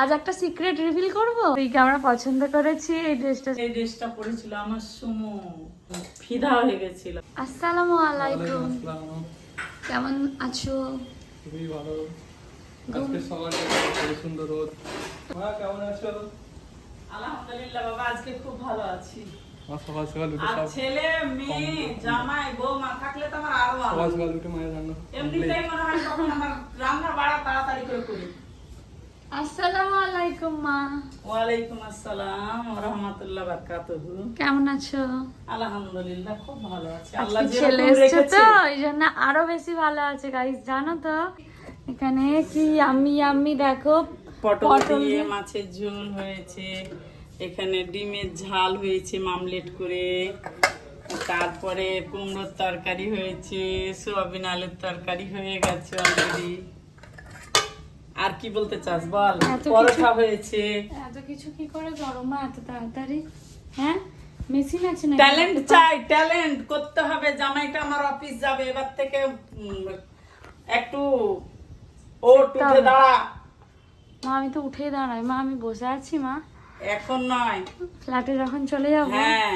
আজ একটা secret reveal করব? তুইকে আমরা পছন্দ করেছি এই ড্রেসটা এই ড্রেসটা পরেছিল আমার সুমু। ফিদা হয়ে গেছিল। আসসালামু আলাইকুম। কেমন আছো? খুবই ভালো। আজকে সকালটা খুবই সুন্দর রোদ। মা কেমন আছো? আলহামদুলিল্লাহ বাবা আজকে খুব ভালো আছি। মা সকাল সকাল উঠে আর সব ছেলে মেয়ে জামাই বৌমা থাকলে তো আমার আরও সকাল আনন্দ। সকাল উঠে মায়ের রান্না এমনিতেই মনে হয় তখন আমার রান্না বাড়া তাড়াতাড়ি করে করি। আসসালামু আলাইকুম মা। ওয়ালাইকুম আসসালাম রহমতুল্লাহ বারকাতুহু। কেমন আছো? আলহামদুলিল্লাহ খুব ভালো আছি। আল্লাহ ছেলে যেরকম তো ওই জন্য আরও বেশি ভালো আছে গাইস জানো তো? এখানে কি আমি আমি দেখো পটল দিয়ে- মাছের ঝোল হয়েছে। এখানে ডিমের ঝাল হয়েছে মামলেট করে। তারপরে কুমড়োর তরকারি হয়েছে সোয়াবিন আলুর তরকারি হয়ে গেছে অলরেডি আর কি বলতে চাস বল? পরোটা হয়েছে। এত কিছু কি করে করো মা এত তাড়াতাড়ি? হ্যাঁ? মেশিন আছে না ট্যালেন্ট চাই ট্যালেন্ট করতে হবে। জামাইটা আমার অফিস যাবে এবার থেকে একটু ও উঠে দাঁড়া। মা আমি তো উঠেই দাঁড়াই। মা আমি বসে আছি মা। এখন নয়। ফ্ল্যাটে যখন চলে যাব। হ্যাঁ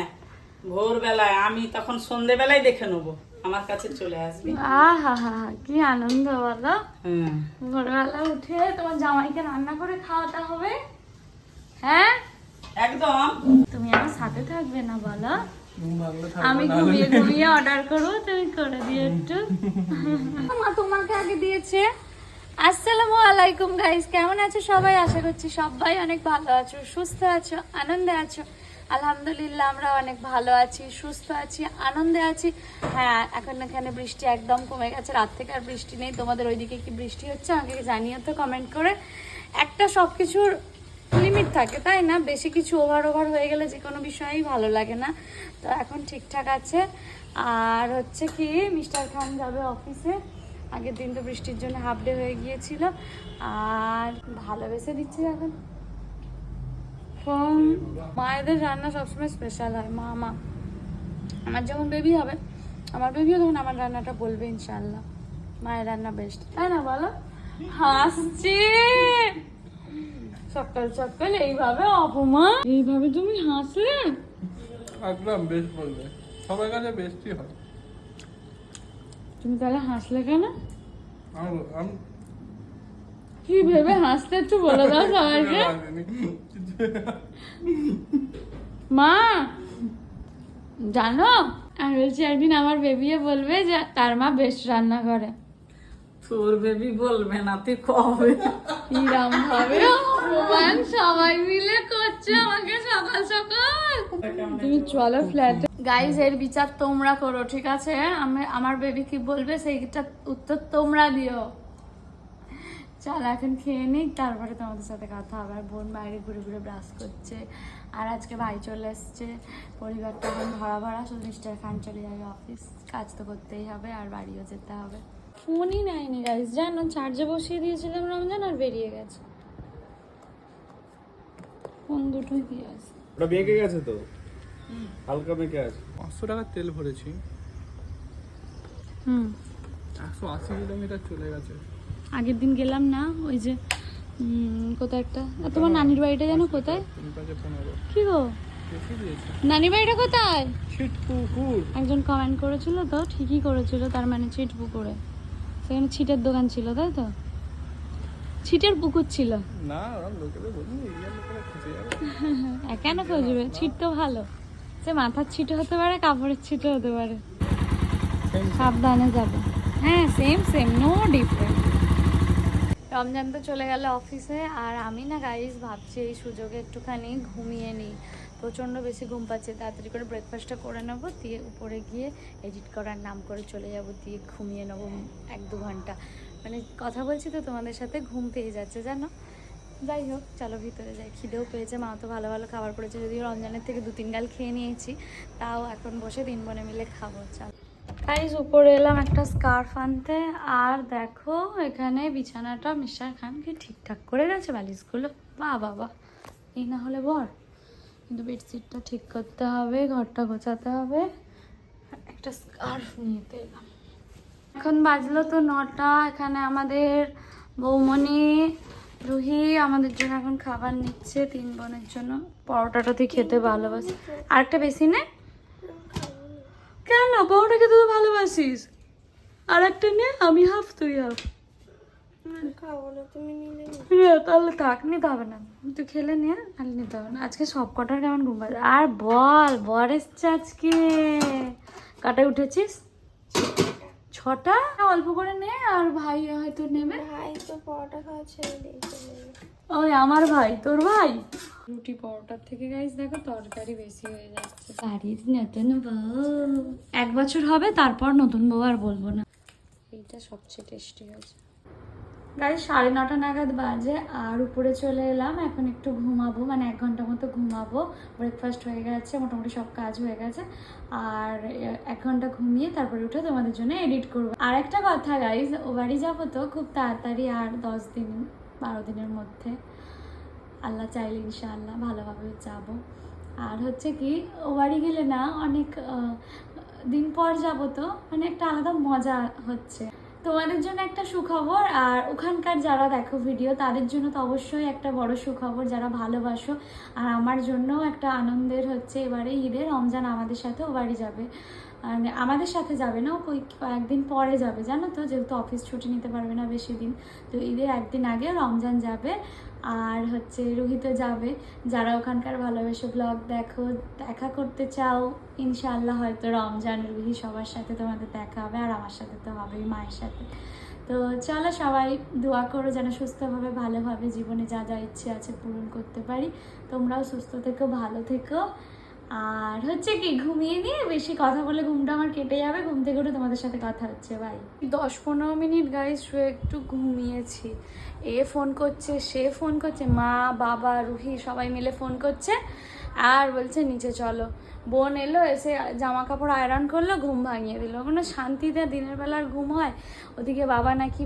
ভোরবেলায়। আমি তখন সন্ধেবেলায় দেখে নেব। আমার কাছে চলে আসবি। আহা হা হা কি আনন্দ বলো। হ্যাঁ। ভোরবেলা উঠে তোমার জামাইকে রান্না করে খাওয়াতে হবে। হ্যাঁ? একদম। তুমি আমার সাথে থাকবে না বলো। আমি ঘুমিয়ে ঘুমিয়ে অর্ডার করব তুমি করে দিও একটু। মা তোমাকে আগে দিয়েছে। আসসালামু আলাইকুম গাইস কেমন আছো সবাই? আশা করছি সবাই অনেক ভালো আছো সুস্থ আছো আনন্দে আছো। আলহামদুলিল্লাহ, আমরা অনেক ভালো আছি, সুস্থ আছি, আনন্দে আছি। হ্যাঁ এখন এখানে বৃষ্টি একদম কমে গেছে, রাত থেকে আর বৃষ্টি নেই। তোমাদের ওইদিকে কি বৃষ্টি হচ্ছে? আমাকে জানিও তো কমেন্ট করে। একটা সব কিছুর লিমিট থাকে, তাই না? বেশি কিছু ওভার ওভার হয়ে গেলে যে কোনো বিষয়েই ভালো লাগে না। তো এখন ঠিকঠাক আছে। আর হচ্ছে কি, মিস্টার খান যাবে অফিসে আগের দিন তো বৃষ্টির জন্য হাফ ডে হয়ে গিয়েছিল। আর ভালোবেসে দিচ্ছে এখন। ফোন মায়েদের রান্না সবসময় স্পেশাল হয় মা মা আমার যখন বেবি হবে আমার বেবিও তখন আমার রান্নাটা বলবে ইনশাল্লাহ মায়ের রান্না বেস্ট তাই না বলো? হাসছি। সকাল সকাল এইভাবে অপমান। এইভাবে তুমি হাসলে? একদম বেস্ট বলবে। সবার কাছে বেস্টই হয়। তুমি তাহলে হাসলে কেন? আমি কি ভেবে হাসতে একটু বলে দাও সবাইকে। মা জানো? আমি বলছি একদিন আমার বেবিয়ে বলবে যে তার মা বেস্ট রান্না করে। তোর বেবি বলবে না তুই কবে? কিরাম ভাবে অপমান সবাই মিলে করছে আমাকে সকাল সকাল। তুমি চলো ফ্ল্যাটে গাইজ এর বিচার তোমরা করো ঠিক আছে? আমি আমার বেবি কি বলবে সেইটা উত্তর তোমরা দিও। চল এখন খেয়ে নিই তারপরে তোমাদের সাথে কথা হবে। আর বোন বাইরে ঘুরে ঘুরে ব্রাশ করছে। আর আজকে ভাই চলে এসছে। পরিবারটা এখন ভরা ভরা শুধু মিস্টার খান চলে যাবে অফিস কাজ তো করতেই হবে আর বাড়িও যেতে হবে। ফোনই নেয়নি গাইজ জানো? চার্জে বসিয়ে দিয়েছিলাম রমজান আর বেরিয়ে গেছে। ফোন দুটোই দিয়ে আছে ওটা বেঁকে গেছে তো? হালকা বেঁকে আছে। পাঁচশো টাকার তেল ভরেছি। হুম। একশো আশি কিলোমিটার চলে গেছে। আগের দিন গেলাম না ওই যে কোথায় একটা? তোমার নানির বাড়িটা জানো কোথায়? কি গো? নানির বাড়িটা কোথায়? একজন কমেন্ট করেছিল তো ঠিকই করেছিল তার মানে ছিট পুকুরে সেখানে ছিটের দোকান ছিল তাই তো? ছিটের পুকুর ছিল। না হ্যাঁ, কেন খুঁজবে? ছিট তো ভালো। সে মাথার ছিটে হতে পারে কাপড়ের ছিটে হতে পারে। সাবধানে যাবে। হ্যাঁ same same no different Ramzan তো চলে গেল অফিসে, আর আমি না গাইস ভাবছি এই সুযোগে একটুখানি ঘুমিয়ে নিই। প্রচণ্ড বেশি ঘুম পাচ্ছে, তাড়াতাড়ি করে ব্রেকফাস্টটা করে নেব, দিয়ে উপরে গিয়ে এডিট করার নাম করে চলে যাব, দিয়ে ঘুমিয়ে নেব এক দু ঘণ্টা। মানে কথা বলছি তো তোমাদের সাথে, ঘুম পেয়ে যাচ্ছে, জানো? যাই হোক, চলো ভিতরে যাই। খিদেও পেয়েছে, মা তো ভালো ভালো খাবার করেছে, যদিও রমজানের থেকে দু তিন গাল খেয়ে নিয়েছি, তাও এখন বসে তিন বোনে মিলে খাব, চল। গাইজ উপরে এলাম একটা স্কার্ফ আনতে। আর দেখো, এখানে বিছানাটা মিস্টার খানকে ঠিকঠাক করে গেছে, বালিশগুলো। বাহ বাবা এই না হলে বর। কিন্তু বেডশিটটা ঠিক করতে হবে, ঘরটা গোছাতে হবে। একটা স্কার্ফ নিতে এলাম। এখন বাজলো তো নটা, এখানে আমাদের বৌমণি, রুহি আমাদের জন্য এখন খাবার নিচ্ছে, তিন বোনের জন্য। পরোটাটা তুই খেতে ভালোবাসিস। আরেকটা বেশি নে। কেন? খেতে তো ভালোবাসিস। আর একটা নে আমি হাফ তুই হাফ না তাহলে থাক নিতে হবে না। তুই খেলে নিয়ে তাহলে নিতে হবে না। আজকে সব কটার কেমন ঘুম পাচ্ছে? আর বল বর এসছে আজকে কাটায় উঠেছিস? ছটা? অল্প করে নে আর ভাই হয়তো নেবে। ভাই তো পরোটা খাওয়া ছেড়ে দিয়েছে ওই আমার ভাই তোর ভাই? রুটি পরোটার থেকে গাইস দেখো তরকারি বেশি হয়ে যাচ্ছে। বাড়ির নতুন বউ। এক বছর হবে, তারপর নতুন বউ আর বলব না। এইটা সবচেয়ে টেস্টি হয়েছে। গাড়ি সাড়ে নটা নাগাদ বাজে, আর উপরে চলে এলাম। এখন একটু ঘুমাবো মানে এক ঘণ্টা মতো ঘুমাবো। ব্রেকফাস্ট হয়ে গেছে, মোটামুটি সব কাজ হয়ে গেছে। আর এক ঘণ্টা ঘুমিয়ে তারপরে উঠে তোমাদের জন্য এডিট করব। আর একটা কথা গাইজ ও বাড়ি যাব তো খুব তাড়াতাড়ি, আর দশ দিন, বারো দিনের মধ্যে। আল্লাহ চাইলে ইনশাআল্লাহ ভালোভাবে যাব। আর হচ্ছে কি ও বাড়ি গেলে না অনেক দিন পর যাব তো মানে একটা আলাদা মজা হচ্ছে। তোমাদের জন্য একটা সুখবর, আর ওখানকার যারা দেখো ভিডিও তাদের জন্য তো অবশ্যই একটা বড় সুখবর, যারা ভালোবাসো। আর আমার জন্যও একটা আনন্দের হচ্ছে, এবারে ঈদে রমজান আমাদের সাথে ও বাড়ি যাবে। মানে আমাদের সাথে যাবে না ওই কয়েকদিন পরে যাবে, জানো তো? যেহেতু অফিস ছুটি নিতে পারবে না বেশি দিন। তো ঈদের একদিন আগে রমজান যাবে। আর হচ্ছে রোহিত যাবে। যারা ওখানকার ভালোবেসে ব্লগ দেখো, দেখা করতে চাও ইনশাল্লাহ হয়তো রমজান রুহি সবার সাথে তোমাদের দেখা হবে আর আমার সাথে তো হবেই মায়ের সাথে। তো চলো সবাই দোয়া করো যেন সুস্থভাবে, ভালোভাবে জীবনে যা যা ইচ্ছে আছে পূরণ করতে পারি। তোমরাও সুস্থ থেকো, ভালো থেকো। আর হচ্ছে কি, ঘুমিয়ে নিয়ে বেশি কথা বলে ঘুমটা আমার কেটে যাবে, ঘুম থেকে উঠে তোমাদের সাথে কথা হচ্ছে ভাই দশ পনেরো মিনিট গাইজ শুয়ে একটু ঘুমিয়েছি। এ ফোন করছে, সে ফোন করছে, মা, বাবা, রুহি সবাই মিলে ফোন করছে আর বলছে নিচে চলো। বোন এলো, এসে জামা কাপড় আয়রন করল, ঘুম ভাঙিয়ে দিল। কোনো শান্তিতে দিনের বেলার ঘুম হয়? ওদিকে বাবা নাকি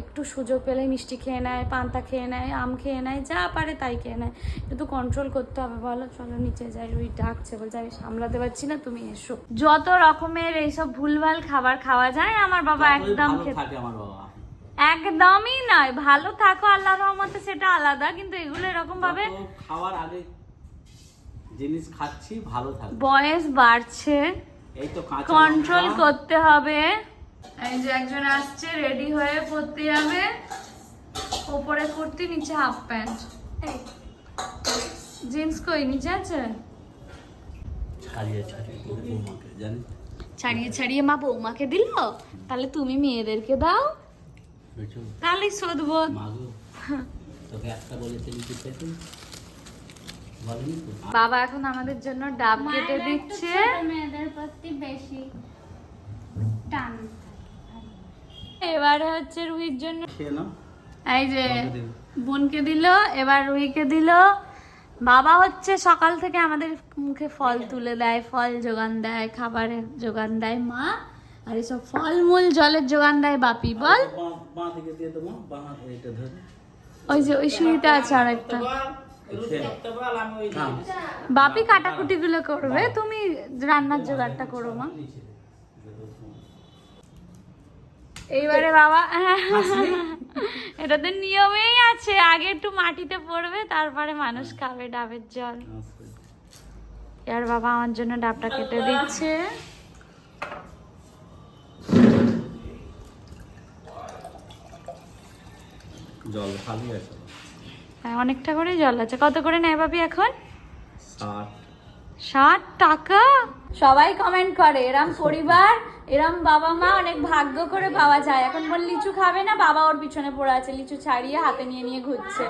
একটু সুযোগ পেলে মিষ্টি খেয়ে নেয় পান্তা খেয়ে নেয় আম খেয়ে নেয় যা পারে তাই খেয়ে নেয়। কিন্তু কন্ট্রোল করতে হবে বলো চলো নিচে যাই ওই ডাকছে বলছে আমি সামলাতে পারছি না তুমি এসো। যত রকমের এইসব ভুলভাল খাবার খাওয়া যায় আমার বাবা একদম খেতে আমার বাবা। একদমই নয় ভালো থাকো আল্লাহ রহমতে সেটা আলাদা কিন্তু এগুলো এরকম ভাবে খাওয়ার আগে জিনিস খাচ্ছি ভালো থাকবে। বয়স বাড়ছে এই তো কন্ট্রোল করতে হবে। এই যে একজন আসছে রেডি হয়ে পড়তে যাবে। ওপরে কুর্তি নিচে হাফ প্যান্ট জিন্স কই নিচে আছে? ছাড়িয়ে ছাড়িয়ে করে বৌমাকে জানিস? ছাড়িয়ে ছাড়িয়ে মা বৌমাকে দিল? তাহলে তুমি মেয়েদেরকে দাও। তাহলে শোধবো তোকে একটা বলেছিলি কি পেতে বাবা এখন আমাদের জন্য ডাব কেটে দিচ্ছে। মেয়েদের প্রতি বেশি টান। এবারে হচ্ছে রুহির জন্য এই যে বোনকে দিল এবার রুহিকে দিল। বাবা হচ্ছে সকাল থেকে আমাদের মুখে ফল তুলে দেয় ফল যোগান দেয় খাবারের যোগান দেয়। মা আর এসব ফলমূল জলের যোগান দেয় বাপি বল। ধরে। ওই যে ওই সিঁড়িতে আছে ওই থাম। বাপি কাটাকুটি গুলো করবে তুমি রান্নার জোগাড়টা করো মা। এইবারে বাবা। এটাতে নিয়মেই আছে। আগে একটু মাটিতে পড়বে তারপরে মানুষ খাবে ডাবের জল। আচ্ছা। এবার বাবা আমার জন্য ডাবটা কেটে দিচ্ছে। জল খালি আছে? হ্যাঁ অনেকটা করে জল আছে। কত করে নেয় বাপি এখন? ষাট। ষাট টাকা? সবাই কমেন্ট করে এরম পরিবার এরম বাবা মা অনেক ভাগ্য করে পাওয়া যায়। এখন বল লিচু খাবে না? বাবা ওর পিছনে পড়ে আছে লিচু ছাড়িয়ে হাতে নিয়ে নিয়ে ঘুরছে।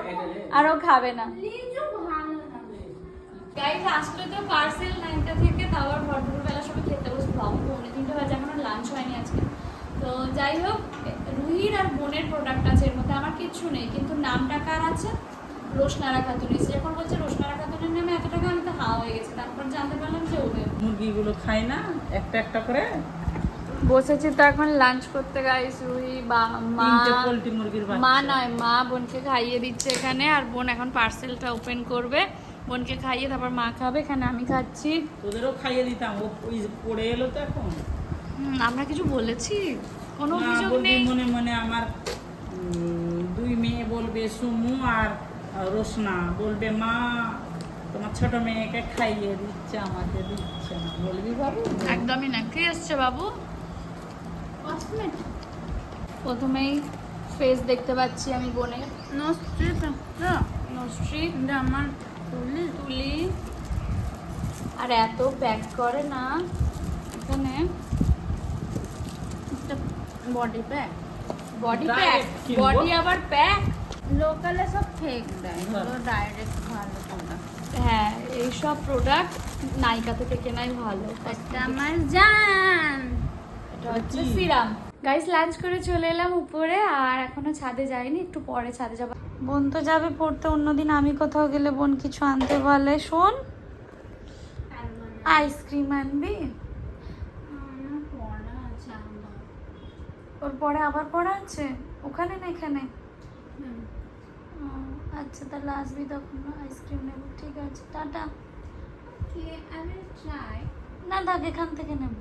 আর ও খাবে না। গাইস আসলে তো পার্সেল নাইনটা থেকে তাও আর ভরপুরবেলা সবাই খেতে বসে বাবু পৌনে তিনটে বাজে এখনও লাঞ্চ হয়নি আজকে। তো যাই হোক রুহির আর বোনের প্রোডাক্ট আছে এর মধ্যে আমার কিচ্ছু নেই কিন্তু নামটা কার আছে? রোশনারা খাতুন। এসে যখন বলছে রোশনারা খাতুনের নামে এত টাকা আমি তো হাওয়া হয়ে গেছে তারপর জানতে পারলাম যে ওদের মুরগিগুলো খাই না একটা একটা করে বসেছি তো এখন লাঞ্চ করতে গাইস রুহি বা মা মুরগির মা নয় মা বোনকে খাইয়ে দিচ্ছে এখানে আর বোন এখন পার্সেলটা ওপেন করবে। বোনকে খাইয়ে তারপর মা খাবে এখানে আমি খাচ্ছি। তোদেরও খাইয়ে দিতাম ও পড়ে এলো তো এখন। আমরা কিছু বলেছি? কোনো অভিযোগ নেই? মনে মনে আমার দুই দুই মেয়ে বলবে সুমু আর রোশনা। বলবে মা তোমার ছোট মেয়েকে খাইয়ে দিচ্ছে আমাকে দিচ্ছে না। বলবি বাবু? একদমই না। কি এসছে বাবু? প্রথমেই ফেস দেখতে পাচ্ছি আমি বোনের। নস্ট্রি আমার তুলি। তুলি। আর এত প্যাক করে না এখানে। Body pack body pack body আবার প্যাক লোকালে সব ফেক দেয় ডাইরেক্ট ভালো কোনটা হ্যাঁ এইসব প্রোডাক্ট নাইকা থেকে কেনাই ভালো। আমার জান হচ্ছে সিরাম গাইস লাঞ্চ করে চলে এলাম উপরে আর এখনও ছাদে যাইনি একটু পরে ছাদে যাব। বোন তো যাবে পড়তে অন্যদিন আমি কোথাও গেলে বোন কিছু আনতে বলে। শোন আইসক্রিম আনবি। ওর পরে আবার পড়া আছে? ওখানে না এখানে। আচ্ছা তাহলে আসবি তখন আইসক্রিম নেব ঠিক আছে টাটা। আমি ট্রাই না থাক এখান থেকে নেব।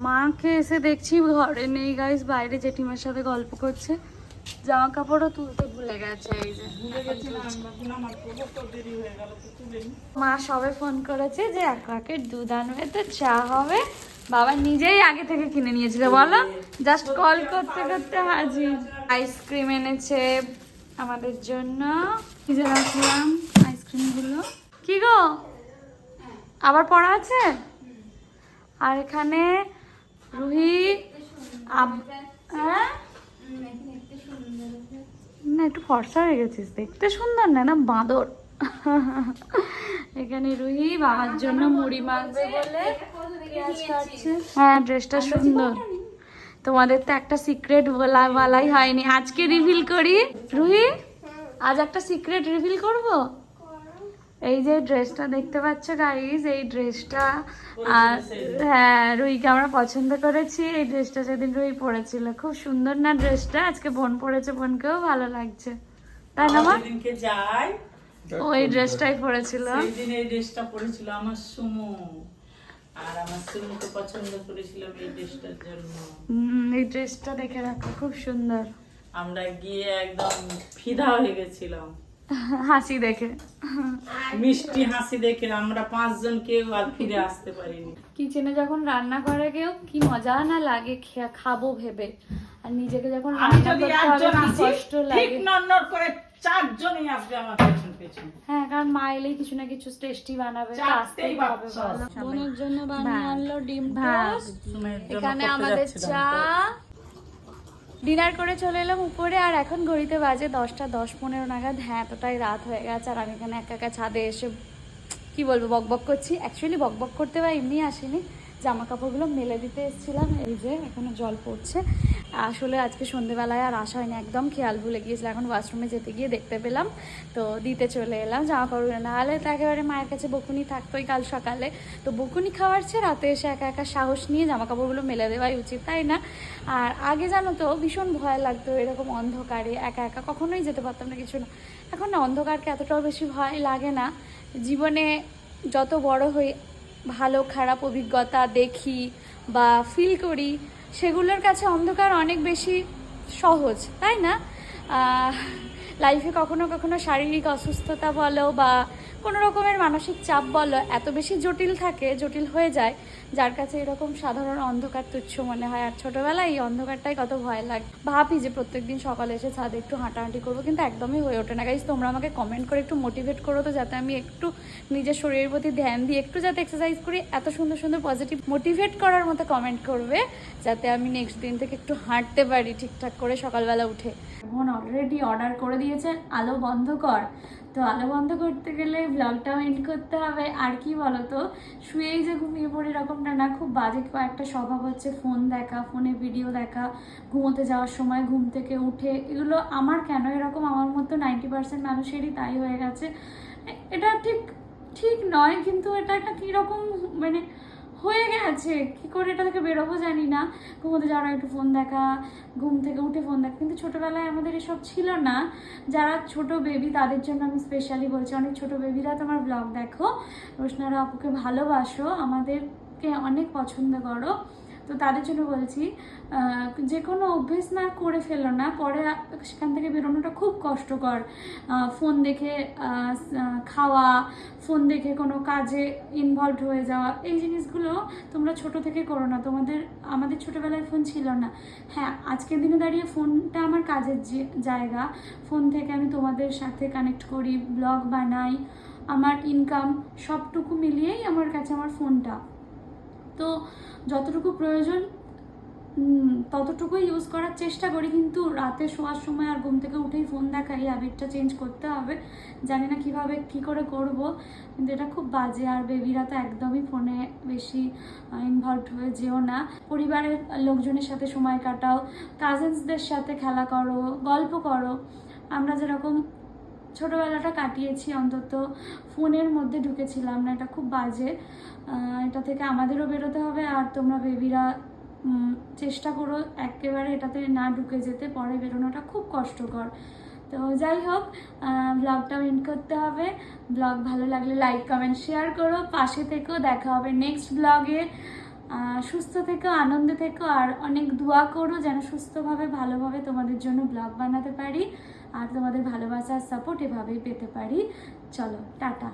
মাকে এসে দেখছি ঘরে নেই গাইস বাইরে জেঠিমার সাথে গল্প করছে। জামা কাপড়ও তুলতে ভুলে গেছে, এই যে। মা সবে ফোন করেছে যে এক প্যাকেট দুধ আনবে, তো চা হবে। বাবা নিজেই আগে থেকে কিনে নিয়েছিল, বলো। জাস্ট কল করতে করতে হাজির। আইসক্রিম এনেছে আমাদের জন্য। যে রাখলাম আইসক্রিমগুলো। কি গো? আবার পড়া আছে? আর এখানে রুহি হ্যাঁ? না, একটু ফর্সা হয়ে গেছিস, দেখতে সুন্দর না না বাঁদর? এখানে রুহি বাবার জন্য মুড়ি মাখবে বলে হ্যাঁ ড্রেসটা সুন্দর। তোমাদের তো একটা সিক্রেট বলা বলাই হয়নি। আজকে রিভিল করি। রুহি, আজ একটা সিক্রেট রিভিল করব? এই যে ড্রেসটা দেখতে পাচ্ছ গাইজ এই ড্রেসটা। আর হ্যাঁ রুইকে আমরা পছন্দ করেছি। এই ড্রেসটা সেদিন রুই পরেছিল। খুব সুন্দর না ড্রেসটা? আজকে বোন পরেছে বোনকেও ভালো লাগছে। তাই না মা? যাই। ও এই ড্রেসটাই পরেছিল। সেই দিন এই ড্রেসটা পরেছিল আমার সুমু। আর আমার সুমুকে পছন্দ করেছিলাম এই ড্রেসটার জন্য। হুম, এই ড্রেসটা দেখে রাখো খুব সুন্দর। আমরা গিয়ে একদম ফিদা হয়ে গেছিলাম। হাসি দেখে। মিষ্টি হাসি দেখে আমরা পাঁচজন কেউ আর ফিরে আসতে পারিনি। কিচেনে যখন রান্না করে কেউ কি মজা না লাগে খাব ভেবে। আর নিজেকে যখন আমি রান্না যদি করতে হবে একজন কি আসি ঠিক নড়নড় করে চারজনই আসবে আমার পেছন পেছন। হ্যাঁ কারণ মা এলেই কিছু না কিছু টেস্টি বানাবে আসতেই হবে। বোনের জন্য বানিয়ে আনলো ডিম জন্য এখানে আমাদের চা। ডিনার করে চলে এলাম উপরে, আর এখন ঘড়িতে বাজে দশটা, দশ পনেরো নাগাদ। হ্যাঁ এতটাই রাত হয়ে গেছে, আর আমি এখানে একা একা ছাদে এসে কি বলব, বকবক করছি। অ্যাকচুয়ালি বকবক করতে বা এমনি আসিনি। জামা কাপড়গুলো মেলে দিতে এসেছিলাম। এই যে এখনও জল পড়ছে। আসলে আজকে সন্ধেবেলায় আর আসা হয়নি, একদম খেয়াল ভুলে গিয়েছিল এখন ওয়াশরুমে যেতে গিয়ে দেখতে পেলাম। তো দিতে চলে এলাম জামা কাপড়গুলো নাহলে তো একেবারে মায়ের কাছে বকুনি থাকতোই কাল সকালে। তো বকুনি খাওয়ার চেয়ে রাতে এসে একা একা সাহস নিয়ে জামা কাপড়গুলো মেলে দেওয়াই উচিত, তাই না? আর আগে জানো তো, ভীষণ ভয় লাগতো এরকম অন্ধকারে একা একা। কখনোই যেতে পারতাম না, কিছু না। এখন না, অন্ধকারকে এতটাও বেশি ভয় লাগে না। জীবনে যত বড় হই ভালো, খারাপ অভিজ্ঞতা দেখি বা ফিল করি, সেগুলোর কাছে অন্ধকার অনেক বেশি সহজ, তাই না? লাইফে কখনো কখনো শারীরিক অসুস্থতা বলো বা কোনো রকমের মানসিক চাপ বলো, এত বেশি জটিল থাকে, জটিল হয়ে যায়, যার কাছে এরকম সাধারণ অন্ধকার তুচ্ছ মনে হয়। আর ছোটোবেলায় এই অন্ধকারটাই কত ভয় লাগে, ভাবি যে প্রত্যেকদিন সকালে এসে ছাদে একটু হাঁটাহাঁটি করব, কিন্তু একদমই হয়ে ওঠে না। গাইজ তোমরা আমাকে কমেন্ট করে একটু মোটিভেট করো তো, যাতে আমি একটু নিজের শরীরের প্রতি ধ্যান দিই একটু যাতে এক্সারসাইজ করি, এত সুন্দর সুন্দর পজিটিভ মোটিভেট করার মতো কমেন্ট করবে, যাতে আমি নেক্সট দিন থেকে একটু হাঁটতে পারি ঠিকঠাক করে সকালবেলা উঠে। বোন অলরেডি অর্ডার করে দিয়েছেন, আলো বন্ধ কর। তো আলো বন্ধ করতে গেলে ব্লগটাও এন্ড করতে হবে। আর কি বলতো, শুয়েই যে ঘুমিয়ে পড়ি এরকমটা না খুব বাজে কয়েকটা স্বভাব হচ্ছে। ফোন দেখা ফোনে ভিডিও দেখা, ঘুমোতে যাওয়ার সময় ঘুম থেকে উঠে, এগুলো আমার কেন এরকম? আমার মতো নাইনটি পার্সেন্ট মানুষেরই তাই হয়ে গেছে। এটা ঠিক ঠিক নয়, কিন্তু এটা একটা কীরকম মানে হয়ে গেছে। কি করে এটা থেকে বেরোবো জানি না। ঘুমোতে যাওয়ার একটু ফোন দেখা, ঘুম থেকে উঠে ফোন দেখা, কিন্তু ছোটোবেলায় আমাদের এসব ছিল না। যারা ছোট বেবি তাদের জন্য আমি স্পেশালি বলছি, অনেক ছোট বেবিরা তোমার ব্লগ দেখো। রোশনারা আপুকে ভালোবাসো, আমাদেরকে অনেক পছন্দ করো। তো তাদের জন্য বলছি যে কোনো অভ্যেস না করে ফেলো না, পরে সেখান থেকে বেরোনোটা খুব কষ্টকর। ফোন দেখে খাওয়া, ফোন দেখে কোনো কাজে ইনভলভ হয়ে যাওয়া, এই জিনিসগুলো তোমরা ছোট থেকে করো না। তোমাদের, আমাদের ছোটোবেলায় ফোন ছিল না। হ্যাঁ আজকের দিনে দাঁড়িয়ে ফোনটা আমার কাজের জায়গা। ফোন থেকে আমি তোমাদের সাথে কানেক্ট করি ব্লগ বানাই, আমার ইনকাম সবটুকু মিলিয়েই আমার কাছে আমার ফোনটা। তো যতটুকু প্রয়োজন ততটুকুই ইউজ করার চেষ্টা করি। কিন্তু রাতে শোয়ার সময় আর ঘুম থেকে উঠেই ফোন দেখা এই হ্যাবিটটা চেঞ্জ করতে হবে। জানি না কীভাবে কি করে করব, কিন্তু এটা খুব বাজে। আর বেবিরা তো একদমই ফোনে বেশি ইনভলভ হয়ে যেও না। পরিবারের লোকজনের সাথে সময় কাটাও কাজেন্সদের সাথে খেলা করো, গল্প করো। আমরা যেরকম ছোটোবেলাটা কাটিয়েছি, অন্তত ফোনের মধ্যে ঢুকেছিলাম না, এটা খুব বাজে। এটা থেকে আমাদেরও বেরোতে হবে, আর তোমরা বেবিরা চেষ্টা করো একেবারে এটাতে না ঢুকে যেতে, পরে বেরোনোটা খুব কষ্টকর। তো যাই হোক ব্লগটাও এন্ড করতে হবে। ব্লগ ভালো লাগলে লাইক কমেন্ট শেয়ার করো। পাশে থেকেও দেখা হবে নেক্সট ব্লগে সুস্থ থেকো, আনন্দে থেকো, আর অনেক দোয়া করো যেন সুস্থভাবে, ভালোভাবে তোমাদের জন্য ব্লগ বানাতে পারি। আর তোমাদের ভালোবাসার সাপোর্ট এভাবেই পেতে পারি। চলো টাটা।